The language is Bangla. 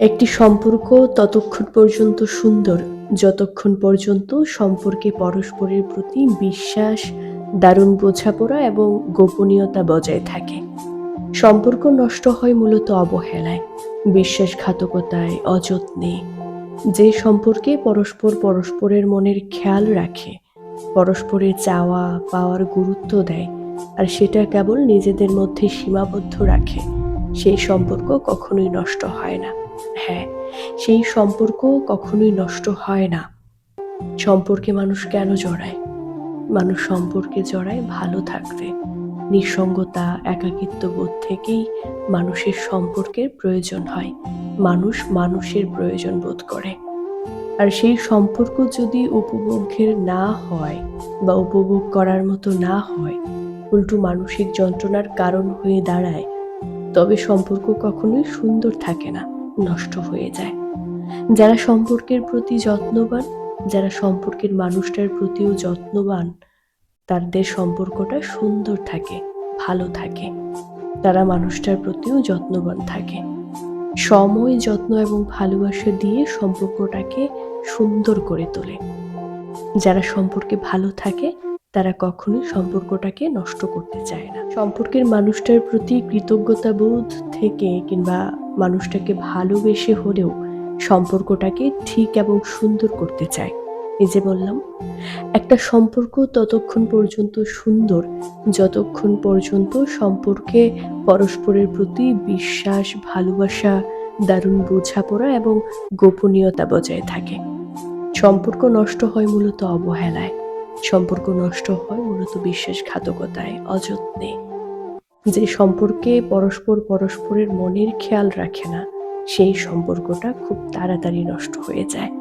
একটি সম্পর্ক ততক্ষণ পর্যন্ত সুন্দর, যতক্ষণ পর্যন্ত সম্পর্কে পরস্পরের প্রতি বিশ্বাস, দারুণ বোঝাপড়া এবং গোপনীয়তা বজায় থাকে। সম্পর্ক নষ্ট হয় মূলত অবহেলায়, বিশ্বাসঘাতকতায়, অযত্নে। যে সম্পর্কে পরস্পর পরস্পরের মনের খেয়াল রাখে, পরস্পরের চাওয়া পাওয়ার গুরুত্ব দেয়, আর সেটা কেবল নিজেদের মধ্যে সীমাবদ্ধ রাখে, সেই সম্পর্ক কখনোই নষ্ট হয় না। হ্যাঁ সেই সম্পর্ক কখনোই নষ্ট হয় না। সম্পর্কে মানুষ কেন জড়ায়? মানুষ সম্পর্কে জড়ায় ভালো থাকতে। নিঃসঙ্গতা, একাকিত্ব বোধ থেকেই মানুষের সম্পর্কের প্রয়োজন হয়। মানুষ মানুষের প্রয়োজন বোধ করে। আর সেই সম্পর্ক যদি উপভোগের না হয় বা উপভোগ করার মতো না হয়, উল্টো মানসিক যন্ত্রণার কারণ হয়ে দাঁড়ায়, তবে সম্পর্ক কখনোই সুন্দর থাকে না। নষ্ট হয়ে যায়। যারা সম্পর্কের প্রতি যত্নবান, যারা সম্পর্কের মানুষটার প্রতিও যত্নবান, তাদের সম্পর্কটা সুন্দর থাকে, ভালো থাকে। তারা মানুষটার প্রতিও যত্নবান থাকে। সময়, যত্ন এবং ভালোবাসা দিয়ে সম্পর্কটাকে সুন্দর করে তোলে। যারা সম্পর্কে ভালো থাকে, তারা কখনোই সম্পর্কটাকে নষ্ট করতে চায় না। সম্পর্কের মানুষটার প্রতি কৃতজ্ঞতা বোধ থেকে কিংবা মানুষটাকে ভালোবেসে হলেও সম্পর্কটাকে ঠিক এবং সুন্দর করতে চায়। এই যে বললাম, একটা সম্পর্ক ততক্ষণ পর্যন্ত সুন্দর, যতক্ষণ পর্যন্ত সম্পর্কে পরস্পরের প্রতি বিশ্বাস, ভালোবাসা, দারুণ বোঝাপড়া এবং গোপনীয়তা বজায় থাকে। সম্পর্ক নষ্ট হয় মূলত অবহেলায়। সম্পর্ক নষ্ট হয় মূলত বিশ্বাসঘাতকতায়, অযত্নে। যে সম্পর্কে পরস্পর পরস্পরের মনের খেয়াল রাখে না, সেই সম্পর্কটা খুব তাড়াতাড়ি নষ্ট হয়ে যায়।